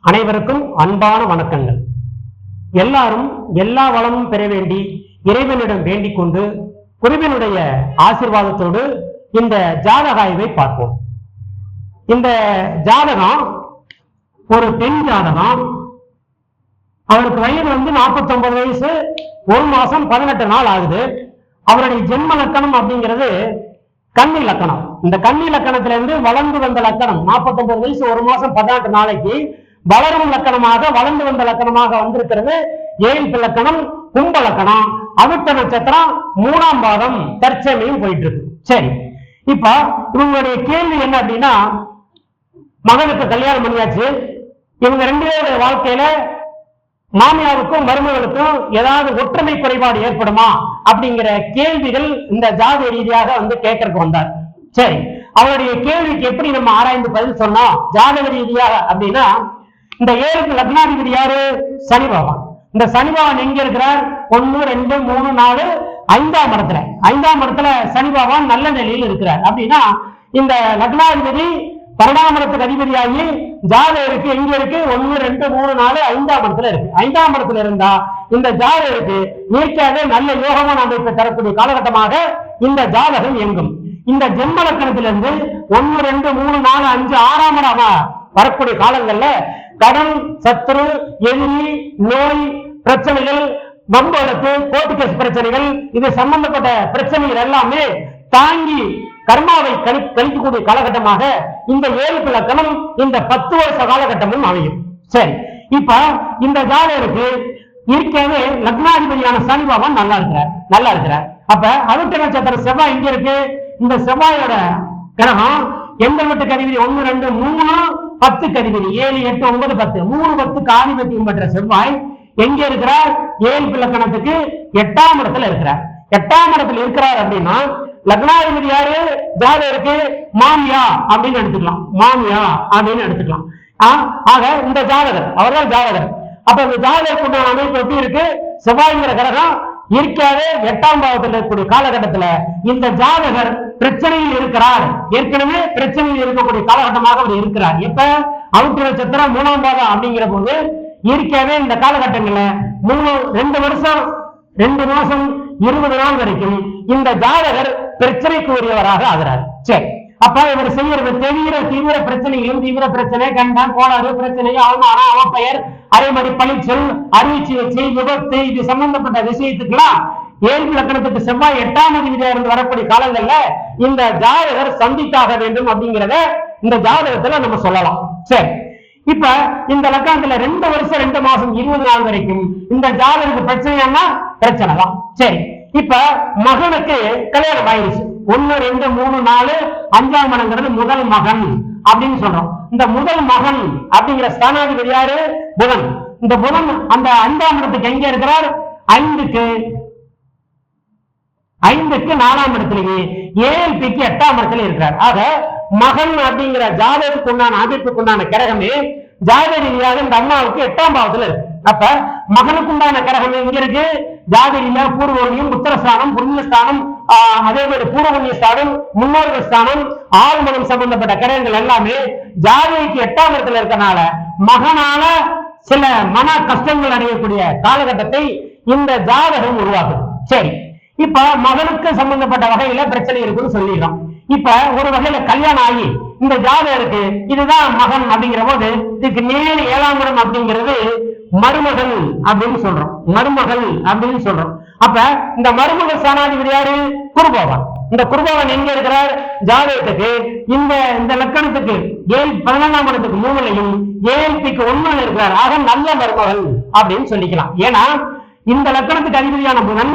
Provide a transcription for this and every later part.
அனைவருக்கும் அன்பான வணக்கங்கள். எல்லாரும் எல்லா வளமும் பெற வேண்டி இறைவனிடம் வேண்டிக் கொண்டு குருவினுடைய ஆசீர்வாதத்தோடு இந்த ஜாதக ஆய்வை பார்ப்போம். இந்த ஜாதகம் ஒரு பெண் ஜாதகம். அவருக்கு வயது வந்து 49 வயசு ஒரு மாசம் பதினெட்டு நாள் ஆகுது. அவருடைய ஜென்ம லக்கணம் அப்படிங்கிறது கன்னி லக்கணம். இந்த கன்னி லக்கணத்திலிருந்து வளர்ந்து வந்த லக்கணம் 49 வயசு ஒரு மாசம் பதினெட்டு நாளைக்கு வளரும் லக்கணமாக வளர்ந்து வந்த லக்கணமாக வந்திருக்கிறது. ஏழ்பு லக்கணம் கும்ப லக்கணம். அவிட்ட நட்சத்திரம் மூணாம் பாதம் தற்சமையும் போயிட்டு இருக்கு சரி. இப்ப இவங்களுடைய கேள்வி என்ன அப்படின்னா மகனுக்கு கல்யாணம் பண்ணியாச்சு. இவங்க ரெண்டு பேருடைய வாழ்க்கையில மாமியாருக்கும் மருமகளுக்கும் ஏதாவது ஒற்றுமை குறைபாடு ஏற்படுமா? அப்படிங்கிற கேள்விகள் இந்த ஜாதி ரீதியாக வந்து கேட்கறதுக்கு வந்தார். சரி. அவருடைய கேள்விக்கு எப்படி நம்ம ஆராய்ந்து பதில் சொன்னோம்? ஜாதக ரீதியாக அப்படின்னா இந்த ஏழுக்கு லக்னாதிபதி யாரு? சனி பகவான். இந்த சனி பகவான் எங்க இருக்கிறார்? ஒன்னு ரெண்டு மூணு நாலு ஐந்தாம் இடத்துல. ஐந்தாம் இடத்துல சனி பகவான் நல்ல நிலையில் இருக்கிறார். அப்படின்னா இந்த லக்னாதிபதி பன்னெண்டாம் அதிபதியாகி ஜாதகருக்கு எங்க இருக்கு? ஒன்னு ரெண்டு மூணு நாலு ஐந்தாம் இடத்துல இருக்கு. ஐந்தாம் இடத்துல இருந்தா இந்த ஜாதகருக்கு இயற்கையாகவே நல்ல யோகமான அமைப்பை தரக்கூடிய காலகட்டமாக இந்த ஜாதகம் இயங்கும். இந்த ஜென்மலக்கணத்திலிருந்து ஒன்னு ரெண்டு மூணு நாலு அஞ்சு ஆறாம் வரக்கூடிய காலங்கள்ல கடன் சத்துரு எதிரி நோய் பிரச்சனைகள் வம்பளத்து கோர்ட்டு கேஸ் பிரச்சனைகள் இது சம்பந்தப்பட்ட பிரச்சனைகள் எல்லாமே தாங்கி கர்மாவை கணி கழிக்கக்கூடிய காலகட்டமாக இந்த ஏழு லக்கணம் இந்த பத்து வருஷ காலகட்டமும் அமையும். சரி இப்ப இந்த ஜாதகருக்கு இருக்கவே லக்னாதிபதியான சனி பகவான் நல்லா இருக்கிறார் நல்லா இருக்கிறார். அப்ப அவிட்ட நட்சத்திரம் செவ்வாய் இங்க இருக்கு? இந்த செவ்வாயோட கிரகம் எந்த வீட்டு கருவி ஒன்னு ரெண்டு மூணு பத்து அதிபதி ஏழு எட்டு ஒன்பது பத்து. மூணு பத்துக்கு ஆதிபத்தியம் பெற்ற செவ்வாய். எங்க இருக்கிறார்? ஏழு இலக்கணத்துக்கு எட்டாம் இடத்துல இருக்கிறார். எட்டாம் இடத்துல இருக்கிறார் அப்படின்னா லக்னாதிபதி யாரு? ஜாதகருக்கு மாமியா அப்படின்னு எடுத்துக்கலாம். மாமியா அப்படின்னு எடுத்துக்கலாம். ஆக இந்த ஜாதகர் அவர்தான் ஜாதகர். அப்ப இந்த ஜாதகருக்கு உண்டான அமைப்பு எப்படி இருக்கு? செவ்வாய்ங்கிற கிரகம் இருக்காது எட்டாம் பாவத்தில் இருக்கக்கூடிய காலகட்டத்துல இந்த ஜாதகர் பிரச்சனையில் இருக்கிறார். ஏற்கனவே பிரச்சனையில் இருக்கக்கூடிய காலகட்டமாக அவர் இருக்கிறார். எப்ப? அவுட்டு நட்சத்திரம் மூணாம் பாதம் அப்படிங்கிற போது இயற்கையாவே இந்த காலகட்டங்கள்ல மூணு ரெண்டு வருஷம் ரெண்டு மாசம் இருபது நாள் வரைக்கும் இந்த ஜாதகர் பிரச்சனைக்கு உரியவராக ஆகிறார். சரி. அப்ப இவர் செய்யறது தீவிர தீவிர பிரச்சனைகளும் தீவிர பிரச்சனை கண்டம் கோளாறு பிரச்சனை அவமானம் அவப்பெயர் அரைமடி பழிச்சொல் அறுவை சிகிச்சை விபத்து இது சம்பந்தப்பட்ட விஷயத்துக்கெல்லாம் ஏழு லக்கணத்துக்கு செவ்வாய் எட்டாம் அதிபதியா இருந்து வரக்கூடிய காலங்கள்ல இந்த ஜாதகர் சந்தித்தாக வேண்டும் அப்படிங்கிறத இந்த ஜாதகத்துல நம்ம சொல்லலாம். சரி. இப்ப இந்த லக்காந்தில ரெண்டு வருஷம் ரெண்டு மாசம் இருபது நாள் வரைக்கும் இந்த ஜாதகருக்கு பிரச்சனைன்னா பிரச்சனை தான் சரி. இப்ப மகனுக்கு கல்யாணம் ஆயிடுச்சு ஒண்ணு ரெண்டு மூணு நாலு அஞ்சாம் மனங்கிறது முதல் மகன் அப்படின்னு சொல்றோம். இந்த முதல் மகன் அப்படிங்கிற ஸ்தானாதிபதி யாரு? புதன். இந்த புதன் அந்த அஞ்சாம் இடத்துக்கு எங்க இருக்கிறார்? ஐந்துக்கு ஐந்துக்கு நாலாம் இடத்திலேயே பிக்கு எட்டாம் இடத்துல இருக்கிறார். ஆக மகன் அப்படிங்கிற ஜாதகத்துக்கு உண்டான அமைப்புக்கு உண்டான கிரகமே ஜாதக ரீதியாக இந்த அம்மாவுக்கு எட்டாம் பாவத்துல இருக்கு. அப்ப மகனுக்கு உண்டான கிரகம் எங்க இருக்கு? ஜாதக ரீதியாக பூர்வனியம் உத்தரஸ்தானம் புண்ணியஸ்தானம் அதே மாதிரி பூர்வபுண்ணிய ஸ்தானம் முன்னோர்கள் ஸ்தானம் ஆழ்மனம் சம்பந்தப்பட்ட கிரகங்கள் எல்லாமே ஜாதகிக்கு எட்டாம் இடத்துல இருக்கனால மகனால சில மன கஷ்டங்கள் அடையக்கூடிய காலகட்டத்தை இந்த ஜாதகம் உருவாக்குது. சரி. இப்ப மகனுக்கு சம்பந்தப்பட்ட வகையில பிரச்சனை இருக்குன்னு சொல்லிடுறோம். இப்ப ஒரு வகையில கல்யாணம் ஆகி இந்த ஜாதகம் இருக்கு. இதுதான் மகன் அப்படிங்கிற போது இதுக்கு நேர் ஏழாம் இடம் அப்படிங்கிறது மருமகள் அப்படின்னு சொல்றோம். மருமகள் அப்படின்னு சொல்றோம். அப்ப இந்த மருமக ஸ்தானாதிபதி யாரு? குருபவன். இந்த குருபவன் எங்க இருக்கிறார்? ஜாதகத்துக்கு. இந்த இந்த லக்கணத்துக்கு. ஏழு பதினொன்றாம் இடத்துக்கு மூணுலையும் ஏஎல்பிக்கு ஒன்னு இருக்கிறார். ஆக நல்ல மருமகள் அப்படின்னு சொல்லிக்கலாம். ஏன்னா இந்த லக்கணத்துக்கு அதிபதியான புதன்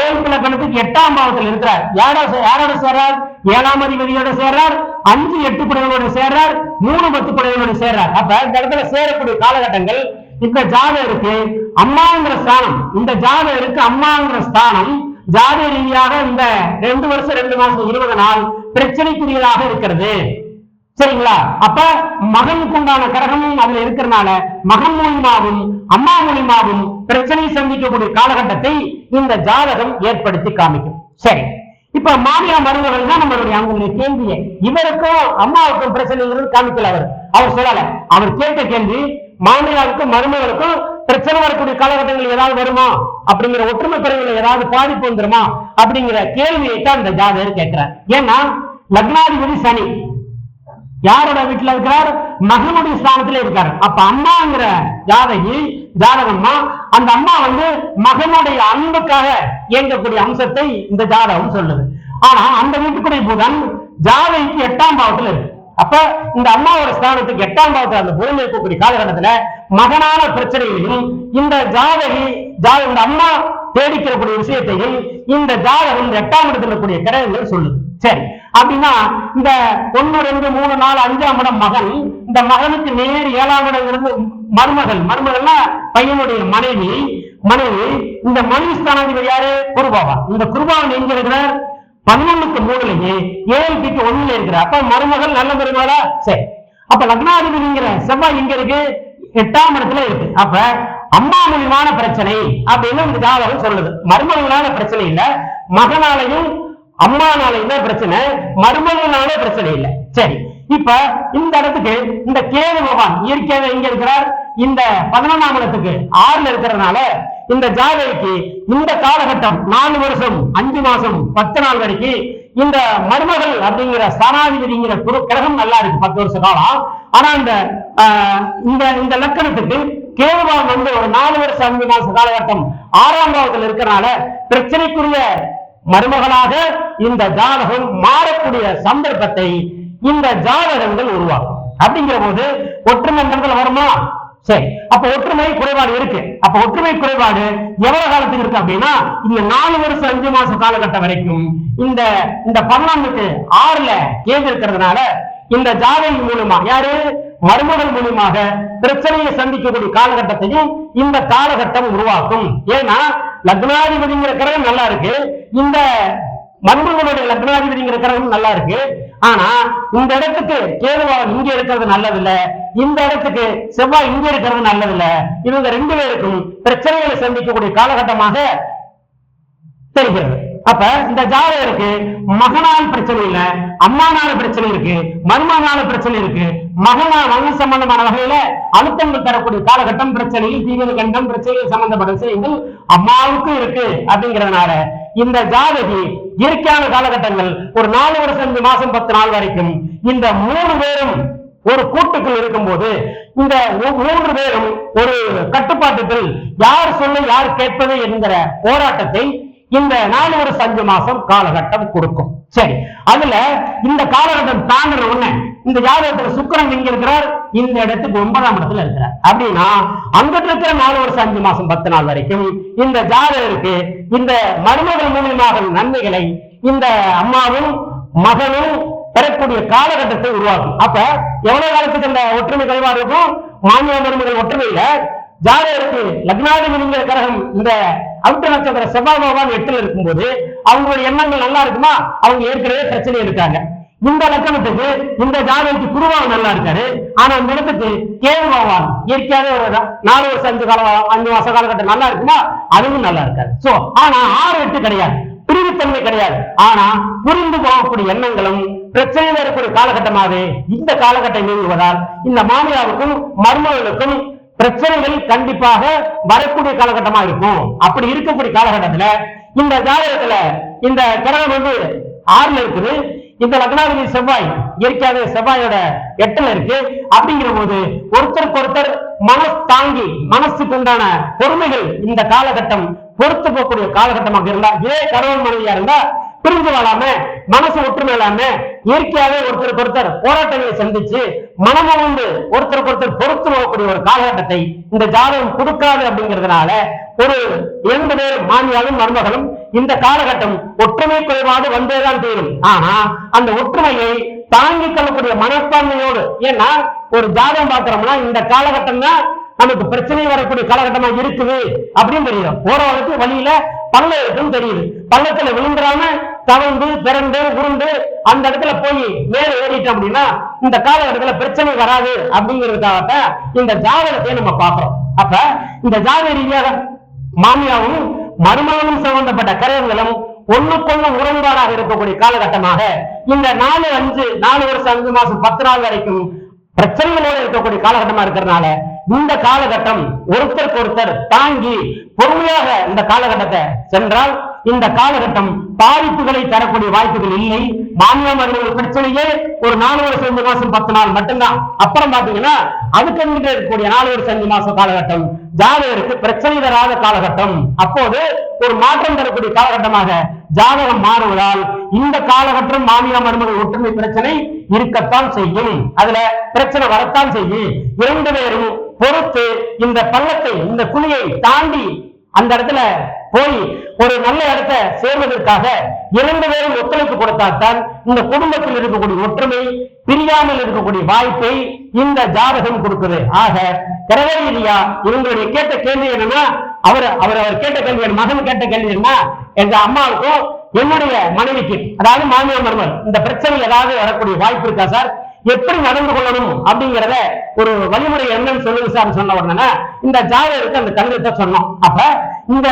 ஏழு லக்கணத்துக்கு எட்டாம் பாவத்தில் இருக்கிறார். யாரோட யாரோட சேர்றார்? ஏழாம் அதிபதியோட சேர்றார். அஞ்சு எட்டு குடைகளோட சேர்றார். மூணு பத்து குடைகளோட சேர்றார். அப்ப இந்த இடத்துல சேரக்கூடிய காலகட்டங்கள் இந்த ஜாதகருக்கு அம்மாங்கிற ஸ்தானம் இந்த ஜாதகருக்கு அம்மாங்கிற ஸ்தானம் ஜாத ரீதியாக இந்த ரெண்டு வருஷம் ரெண்டு மாசம் இருபது நாள் பிரச்சனைக்குரியதாக இருக்கிறது. சரிங்களா? அப்ப மகனுக்கு உண்டான கிரகமும் அதுல இருக்கிறனால மகன் மூலியமாகவும் அம்மா மூலியமாகவும் பிரச்சனை சந்திக்கக்கூடிய காலகட்டத்தை இந்த ஜாதகம் ஏற்படுத்தி காமிக்கும். சரி. இப்ப மாமியா மருமகள் தான் நம்மளுடைய அவங்களுடைய கேள்வியை. இவருக்கும் அம்மாவுக்கும் பிரச்சனை காமிக்கல அவர். அவர் சொல்லல. அவர் கேட்ட கேள்வி மாமியாருக்கும் மருமகளுக்கும் பிரச்சனை வரக்கூடிய காலகட்டங்கள் ஏதாவது வருமா? அப்படிங்கிற ஒற்றுமை பிறகுல ஏதாவது பாதிப்பு வந்துருமா? அப்படிங்கிற கேள்வியை தான் இந்த ஜாதகர் கேட்கிறார். ஏன்னா லக்னாதிபதி சனி. யாரோட வீட்டுல இருக்கிறார்? மகனுடைய ஸ்தானத்துல இருக்காரு. அப்ப அம்மாங்கிற ஜாதகி ஜாதகம்மா அந்த அம்மா வந்து மகனுடைய அன்புக்காக இயங்கக்கூடிய அம்சத்தை இந்த ஜாதகம் சொல்லுது. ஆனா அந்த வீட்டுக்குடைய புதன் ஜாதகிக்கு எட்டாம் பாவத்துல இருக்கு. அப்ப இந்த அம்மாவோட ஸ்தானத்துக்கு எட்டாம் பாவத்துல அந்த பூமி இருக்கக்கூடிய காலகட்டத்துல மகனான பிரச்சனையையும் இந்த ஜாதகி ஜா- இந்த அம்மா தேடிக்கிறக்கூடிய விஷயத்தையும் இந்த ஜாதகம் இந்த எட்டாம் இடத்துல இருக்கக்கூடிய கிரகங்கள் சொல்லுது. சரி அப்படின்னா இந்த ஒண்ணு ரெண்டு மூணு நாலு அஞ்சாம் இடம் மகன் இந்த மகனுக்கு நேர் ஏழாம் இடங்கிறது மருமகள் மருமகள்னா பையனுடைய மனைவி மனைவி இந்த மனைவி ஸ்தானாதிபதி யாரு? குருபாவா இந்த குருபாவன் எங்க இருக்கிறார்? பதினொன்னுக்கு மூணுலயே ஏழு கிட்ட ஒண்ணுல இருக்கிற அப்ப மருமகள் நல்ல மருமகளா? சரி. அப்ப லக்னாதிபதிங்கிற செவ்வாய் இங்க இருக்கு? எட்டாம் இடத்துல இருக்கு. அப்ப அம்மா மூலியமான பிரச்சனை அப்படின்னு இந்த ஜாதகம் சொல்லுது. மருமகளான பிரச்சனை இல்ல. மகனாலையும் அம்மானாலையும் தான் பிரச்சனை. மருமகனால பிரச்சனை இல்ல. சரி. இப்ப இந்த இடத்துக்கு இந்த கேது பகவான் இயற்கையாக எங்க இருக்கிறார்? இந்த பதினொன்றாம் இடத்துக்கு ஆறுல இருக்கிறதுனால இந்த ஜாதகிக்கு இந்த காலகட்டம் நாலு வருஷம் அஞ்சு மாசம் பத்து நாள் வரைக்கும் இந்த மருமகள் அப்படிங்கிற சனாதிபதிங்கிற குரு கிரகம் நல்லா இருக்கு பத்து வருஷ காலம். ஆனா இந்த ஆஹ், இந்த இந்த லக்கணத்துக்கு கேதுவான் வந்து ஒரு நாலு வருஷம் அஞ்சு மாச காலகட்டம் ஆறாம் பாவத்தில் இருக்கிறனால பிரச்சனைக்குரிய மருமகளாக இந்த ஜாதகம் மாறக்கூடிய சந்தர்ப்பத்தை இந்த ஜாதகங்கள் உருவாகும் அப்படிங்கிற போது ஒற்றுமை மண்டலத்துல வருமா? சரி அப்ப ஒற்றுமை குறைபாடு இருக்கு. அப்ப ஒற்றுமை குறைபாடு எவ்வளவு காலத்துக்கு இருக்கு அப்படின்னா இந்த நாலு வருஷம் அஞ்சு மாச காலகட்டம் வரைக்கும் இந்த இந்த பன்னெண்டுக்கு ஆறுல கேது இருக்கிறதுனால இந்த ஜாதகம் மூலமா யாரு? மருமகள் மூலியமாக பிரச்சனையை சந்திக்கக்கூடிய காலகட்டத்தையும் இந்த காலகட்டம் உருவாக்கும். ஏன்னா லக்னாதிபதிங்கிற கிரகம் நல்லா இருக்கு. இந்த மருமகளுடைய லக்னாதிபதிங்கிற கிரகம் நல்லா இருக்கு. ஆனா இந்த இடத்துக்கு கேதுவான் இங்க இருக்கிறது நல்லதில்ல இந்த இடத்துக்கு செவ்வாய் இங்க இருக்கிறது நல்லதில்ல. இவங்க ரெண்டு பேருக்கும் பிரச்சனைகளை சந்திக்கக்கூடிய காலகட்டமாக தெரிகிறது. அப்ப இந்த ஜாதகருக்கு மகனால் பிரச்சனை இல்ல அம்மானால பிரச்சனை இருக்கு மருமகனால பிரச்சனை இருக்கு மகனா மகன் சம்பந்தமான வகையில அழுத்தங்கள் தரக்கூடிய காலகட்டம் பிரச்சனையில் தீவிர கண்டம் பிரச்சனையில் சம்பந்தப்பட்ட விஷயங்கள் அம்மாவுக்கும் இருக்கு அப்படிங்கறதுனால இந்த ஜாதகி இயற்கையான காலகட்டங்கள் ஒரு நாலு வருஷம் அஞ்சு மாசம் பத்து நாள் வரைக்கும் இந்த மூணு பேரும் ஒரு கூட்டுக்குள் இருக்கும்போது இந்த மூன்று பேரும் ஒரு கட்டுப்பாட்டுக்குள் யார் சொல்ல யார் கேட்பது என்கிற போராட்டத்தை இந்த நாலு ஒரு அஞ்சு மாசம் காலகட்டம் கொடுக்கும். சரி அதுல இந்த காலகட்டம் தாங்குற உடனே இந்த ஜாதகத்துல சுக்கரன் இங்க இருக்கிறார் இந்த இடத்துக்கு ஒன்பதாம் இடத்துல இருக்கிறார். அப்படின்னா அங்கிட்டு இருக்கிற நாலு வருஷம் அஞ்சு மாசம் பத்து நாள் வரைக்கும் இந்த ஜாதகருக்கு இந்த மருமகள் மூலியமாக நன்மைகளை இந்த அம்மாவும் மகனும் பெறக்கூடிய காலகட்டத்தை உருவாக்கும். அப்ப எவ்வளவு காலத்துக்கு இந்த ஒற்றுமை குறைபாடு இருக்கும்? மாநில மருமகள் ஒற்றுமையில ஜாதகருக்கு லக்னாதிபதிங்கிற கிரகம் இந்த அவுட்ட நட்சத்திர செவ்வாய் பகவான் எட்டுல இருக்கும்போது அவங்களுடைய எண்ணங்கள் நல்லா இருக்குமா? அவங்க ஏற்கனவே பிரச்சனை இருக்காங்க. இந்த லக்கணத்துக்கு இந்த ஜாதகத்துக்கு குருவாவும் நல்லா இருக்காரு. ஆனா இந்த இடத்துக்கு கேது பகவான் இயற்கையாவே ஒரு நாலு வருஷம் அஞ்சு கால அஞ்சு மாச காலகட்டம் நல்லா இருக்குமா? அதுவும் நல்லா இருக்காது. சோ ஆனா ஆறு எட்டு கிடையாது. பிரிவுத்தன்மை கிடையாது. ஆனா புரிந்து போகக்கூடிய எண்ணங்களும் பிரச்சனையில் இருக்கக்கூடிய காலகட்டமாவே இந்த காலகட்டம் நீங்குவதால் இந்த மாமியாவுக்கும் மருமகளுக்கும் பிரச்சனைகள் கண்டிப்பாக வரக்கூடிய காலகட்டமா இருக்கும். அப்படி இருக்கக்கூடிய காலகட்டத்துல இந்த ஜாதகத்துல இந்த கிரகம் வந்து ஆறுல இருக்குது. இந்த லக்னாதிபதி செவ்வாய் இயற்கையாகவே செவ்வாயோட எட்டுல இருக்கு. அப்படிங்கிற போது ஒருத்தருக்கு ஒருத்தர் மனசு தாங்கி மனசுக்கு உண்டான பொறுமைகள் இந்த காலகட்டம் பொறுத்து போகக்கூடிய காலகட்டமாக இருந்தா இதே கணவன் மனைவியா இருந்தா பிரிஞ்சு வாழாம மனசு ஒற்றுமை இல்லாம இயற்கையாவே ஒருத்தருக்கு ஒருத்தர் போராட்டங்களை சந்திச்சு மனமும் உண்டு ஒருத்தருக்கு ஒருத்தர் பொறுத்து போகக்கூடிய ஒரு காலகட்டத்தை இந்த ஜாதகம் கொடுக்காது அப்படிங்கிறதுனால ஒரு இரண்டு பேர் மாமியாரும் மருமகளும் இந்த காலகட்டம் ஒற்றுமை குறைபாடு வந்தேதான் தீரும். ஆனா அந்த ஒற்றுமையை தாங்கிக் கொள்ளக்கூடிய மனப்பான்மையோடு ஏன்னா ஒரு ஜாதகம் பாக்குறோம்னா இந்த காலகட்டம் தான் நமக்கு பிரச்சனை வரக்கூடிய காலகட்டமா இருக்குது அப்படின்னு தெரியும். போற வழியில பள்ளம் இருக்குன்னு தெரியுது. பள்ளத்துல விழுந்துடாம தவழ்ந்து பிறந்து உருண்டு அந்த இடத்துல போய் மேல ஏறிட்டோம் அப்படின்னா இந்த காலகட்டத்துல பிரச்சனை வராது அப்படிங்கறதுக்காக இந்த ஜாதகத்தை நம்ம பாக்குறோம் அப்ப இந்த ஜாதக ரீதியாக மாமியாவும் மருமகனும் சம்பந்தப்பட்ட கரையங்களும் ஒண்ணுக்கொண்ணு முரண்பாடாக இருக்கக்கூடிய காலகட்டமாக இந்த நாலு அஞ்சு நாலு வருஷம் அஞ்சு மாசம் பத்து நாள் வரைக்கும் பிரச்சனைகளோடு இருக்கக்கூடிய காலகட்டமா இருக்கிறதுனால இந்த காலகட்டம் ஒருத்தருக்கு ஒருத்தர் தாங்கி பொறுமையாக இந்த காலகட்டத்தை சென்றால் இந்த காலகட்டம் பாதிப்புகளை தரக்கூடிய வாய்ப்புகள் இல்லை. மாநிலம் அவர்கள் பிரச்சனையே ஒரு நாலு வருஷம் அஞ்சு மாசம் பத்து நாள் மட்டும்தான். அப்புறம் பாத்தீங்கன்னா அதுக்கு இருக்கக்கூடிய நாலு வருஷம் அஞ்சு மாசம் காலகட்டம் ஜாதகருக்கு பிரச்சனை தராத காலகட்டம். அப்போது ஒரு மாற்றம் தரக்கூடிய காலகட்டமாக ஜாதகம் மாறுவதால் இந்த காலகட்டம் மாநில மருமகள் ஒற்றுமை பிரச்சனை இருக்கத்தான் செய்யும். அதுல பிரச்சனை வரத்தான் செய்யும். இரண்டு பேரும் பொறுத்து இந்த பள்ளத்தை இந்த குழியை தாண்டி அந்த இடத்துல போய் ஒரு நல்ல இடத்தை சேர்வதற்காக இரண்டு பேரும் ஒத்துழைப்பு கொடுத்தால்தான் இந்த குடும்பத்தில் இருக்கக்கூடிய ஒற்றுமை பிரியாமல் இருக்கக்கூடிய வாய்ப்பை இந்த ஜாதகம் கொடுக்குது. ஆக கிரக இல்லையா இவங்களுடைய கேட்ட கேள்வி என்னன்னா அவர் அவர் அவர் கேட்ட கேள்வி என் மகன் கேட்ட கேள்வி என்ன எங்க அம்மாவுக்கும் என்னுடைய மனைவிக்கு அதாவது மாமியார் மருமகள் இந்த பிரச்சனை ஏதாவது வரக்கூடிய வாய்ப்பு இருக்கா சார்? எப்படி நடந்து கொள்ளணும் அப்படிங்கறத ஒரு வழிமுறை என்னன்னு சொல்லுங்க சார் சொன்ன உடனே இந்த ஜாதகருக்கு அந்த கல்வெட்டை சொன்னோம். அப்ப இந்த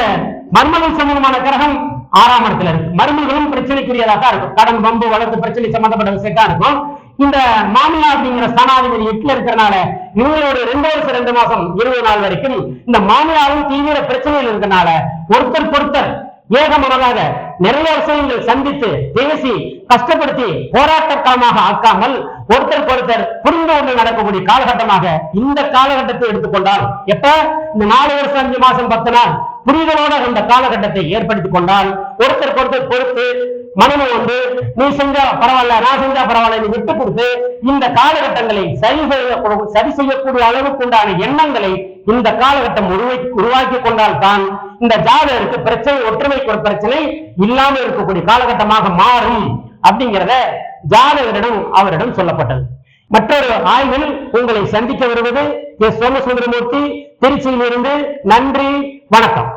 மர்மங்கள் சம்பந்தமான கிரகம் ஆறாம் இடத்துல இருக்கு. மருமகளும் பிரச்சனைக்குரியதாக தான் இருக்கும். கடன் பம்பு வளர்த்து பிரச்சனை சம்பந்தப்பட்ட விஷயத்தா இருக்கும். இந்த மாமியா அப்படிங்கிற ஸ்தானாதிபதி எட்டுல இருக்கிறனால இவங்களோட ரெண்டு வருஷம் ரெண்டு மாசம் இருபது நாள் வரைக்கும் இந்த மாமியாரும் தீவிர பிரச்சனையில் இருக்கனால ஒருத்தர் பொருத்தர் ஏகமனதாக நிறைய விஷயங்கள் சந்தித்து பேசி கஷ்டப்படுத்தி போராட்டக்காலமாக ஆக்காமல் ஒருத்தருக்கு ஒருத்தர் புரிந்து கொண்டு நடக்கக்கூடிய காலகட்டமாக இந்த காலகட்டத்தை எடுத்துக்கொண்டால் எப்ப? இந்த நாலு வருஷம் அஞ்சு மாசம் பத்து நாள் புரிதலோட இந்த காலகட்டத்தை ஏற்படுத்திக் கொண்டால் ஒருத்தருக்கு ஒருத்தர் பொறுத்து மனமும் வந்து நீ செஞ்சா பரவாயில்ல நான் செஞ்சா பரவாயில்ல நீ விட்டு கொடுத்து இந்த காலகட்டங்களை சரி செய்ய சரி செய்யக்கூடிய அளவுக்கு உண்டான எண்ணங்களை இந்த காலகட்டம் உருவை உருவாக்கி கொண்டால் தான் இந்த ஜாதகருக்கு பிரச்சனை ஒற்றுமைக்கு ஒரு பிரச்சனை இல்லாமல் இருக்கக்கூடிய காலகட்டமாக மாறும் அப்படிங்கிறத ஜாதகரிடம் அவரிடம் சொல்லப்பட்டது. மற்றொரு ஆய்வில் உங்களை சந்திக்க வருவது எஸ் சோமசுந்தரமூர்த்தி திருச்சியிலிருந்து நன்றி வணக்கம்.